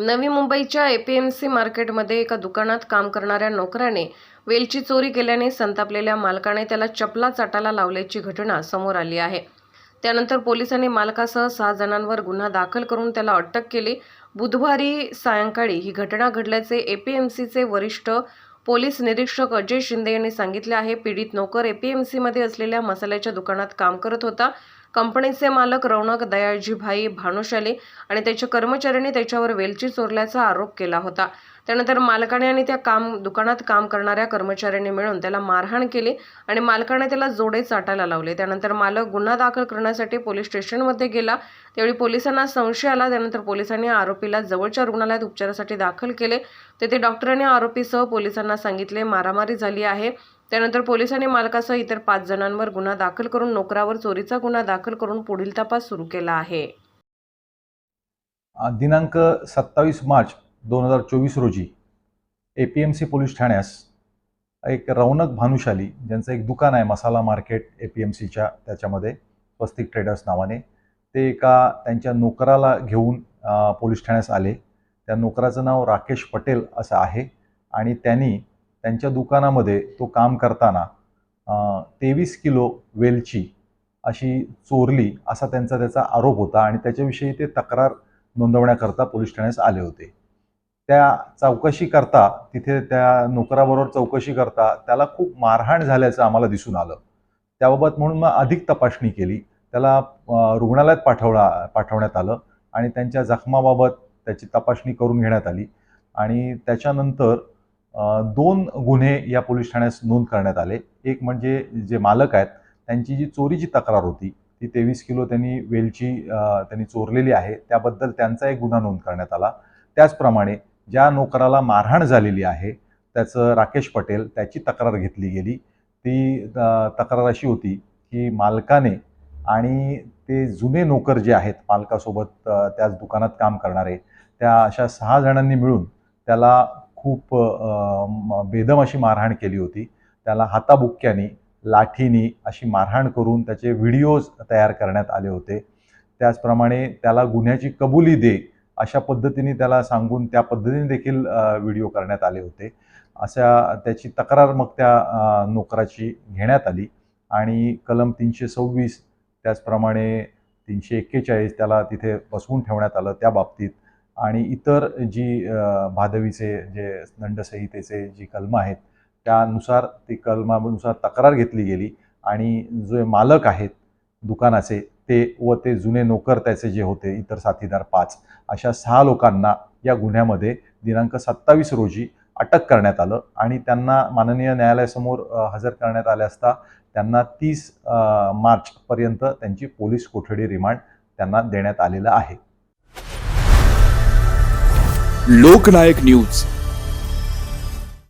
नवी मुंबईच्या एपीएमसी मार्केटमध्ये एका दुकानात काम करणाऱ्या नोकराने वेलची चोरी केल्याने संतापलेल्या मालकाने त्याला चपला चाटाला लावल्याची घटना समोर आली आहे. त्यानंतर पोलिसांनी मालकासह सहा जणांवर गुन्हा दाखल करून त्याला अटक केली. बुधवारी सायंकाळी ही घटना घडल्याचे एपीएमसीचे वरिष्ठ पोलीस निरीक्षक अजय शिंदे यांनी सांगितले आहे. पीडित नोकर एपीएमसीमध्ये असलेल्या मसाल्याच्या दुकानात काम करत होता. कंपनीचे मालक रौनक दयाळजीभाई भानुशाली आणि त्याच्या कर्मचाऱ्यांनी त्याच्यावर वेलची चोरल्याचा आरोप केला होता. त्यानंतर मालकाने आणि त्या काम दुकानात काम करणाऱ्या कर्मचाऱ्यांनी मिळून त्याला मारहाण केली आणि मालकाने त्याला जोडे चाटायला लावले. त्यानंतर मालक गुन्हा दाखल करण्यासाठी पोलीस स्टेशनमध्ये गेला. त्यावेळी पोलिसांना संशय आला. त्यानंतर पोलिसांनी आरोपीला जवळच्या रुग्णालयात उपचारासाठी दाखल केले. तेथे डॉक्टरांनी आरोपीसह पोलिसांना सांगितले मारामारी झाली आहे. त्यानंतर पोलिसांनी मालकासह इतर पाच जणांवर गुन्हा दाखल करून नोकरावर चोरीचा गुन्हा दाखल करून पुढील तपास सुरू केला आहे. दिनांक सत्तावीस मार्च दोन हजार चोवीस रोजी A P M C police ठाण्यास एक रौनक भानुशाली ज्यांचं एक दुकान आहे Masala market A P M सीच्या त्याच्यामध्ये स्वस्तिक ट्रेडर्स नावाने ते एका त्यांच्या नोकराला घेऊन पोलीस ठाण्यास आले. त्या नोकराचं नाव राकेश पटेल असं आहे आणि त्यांनी त्यांच्या दुकानामध्ये तो काम करताना तेवीस किलो वेलची अशी चोरली असा त्यांचा त्याचा आरोप होता आणि त्याच्याविषयी ते तक्रार नोंदवण्याकरता पोलीस ठाण्यास आले होते. त्या चौकशी करता तिथे त्या नोकराबरोबर चौकशी करता त्याला खूप मारहाण झाल्याचं आम्हाला दिसून आलं. त्याबाबत म्हणून मग अधिक तपासणी केली. त्याला रुग्णालयात पाठवला पाठवण्यात आलं आणि त्यांच्या जखमाबाबत त्याची तपासणी करून घेण्यात आली. आणि त्याच्यानंतर दोन गुन्हे या पोलीस ठाण्यास नोंद करण्यात आले. एक म्हणजे जे मालक आहेत त्यांची जी चोरीची तक्रार होती ती तेवीस किलो त्यांनी वेलची त्यांनी चोरलेली आहे. त्याबद्दल त्यांचा एक गुन्हा नोंद करण्यात आला. त्याचप्रमाणे ज्या नोकराला मारहाण झालेली आहे त्याचं राकेश पटेल त्याची तक्रार घेतली गेली. ती तक्रार अशी होती की मालकाने आणि ते जुने नोकर जे आहेत मालकासोबत त्याच दुकानात काम करणारे त्या अशा सहा जणांनी मिळून त्याला खूप बेदम अशी मारहाण केली होती. त्याला हाताबुक्क्यानी लाठीनी अशी मारहाण करून त्याचे व्हिडिओज तयार करण्यात आले होते. त्याचप्रमाणे त्याला गुन्ह्याची कबुली दे अशा पद्धतीने त्याला सांगून त्या पद्धतीने देखील व्हिडिओ करण्यात आले होते. अशा त्याची तक्रार मग त्या नोकराची घेण्यात आली आणि कलम तीनशे सव्वीस त्याचप्रमाणे तीनशे एक्केचाळीस त्याला तिथे बसवून ठेवण्यात आलं. त्या बाबतीत आणि इतर जी भादवीचे जे दंडसंहितेचे जी कलमं आहेत त्यानुसार ती कलमानुसार तक्रार घेतली गेली आणि जे मालक आहेत दुकानाचे ते व ते जुने नोकर त्याचे जे होते इतर साथीदार पाच अशा सहा लोकांना या गुन्ह्यामध्ये दिनांक सत्तावीस रोजी अटक करण्यात आलं आणि त्यांना माननीय न्यायालयासमोर हजर करण्यात आले असता त्यांना तीस मार्चपर्यंत त्यांची पोलीस कोठडी रिमांड त्यांना देण्यात आलेलं आहे. लोकनायक न्यूज.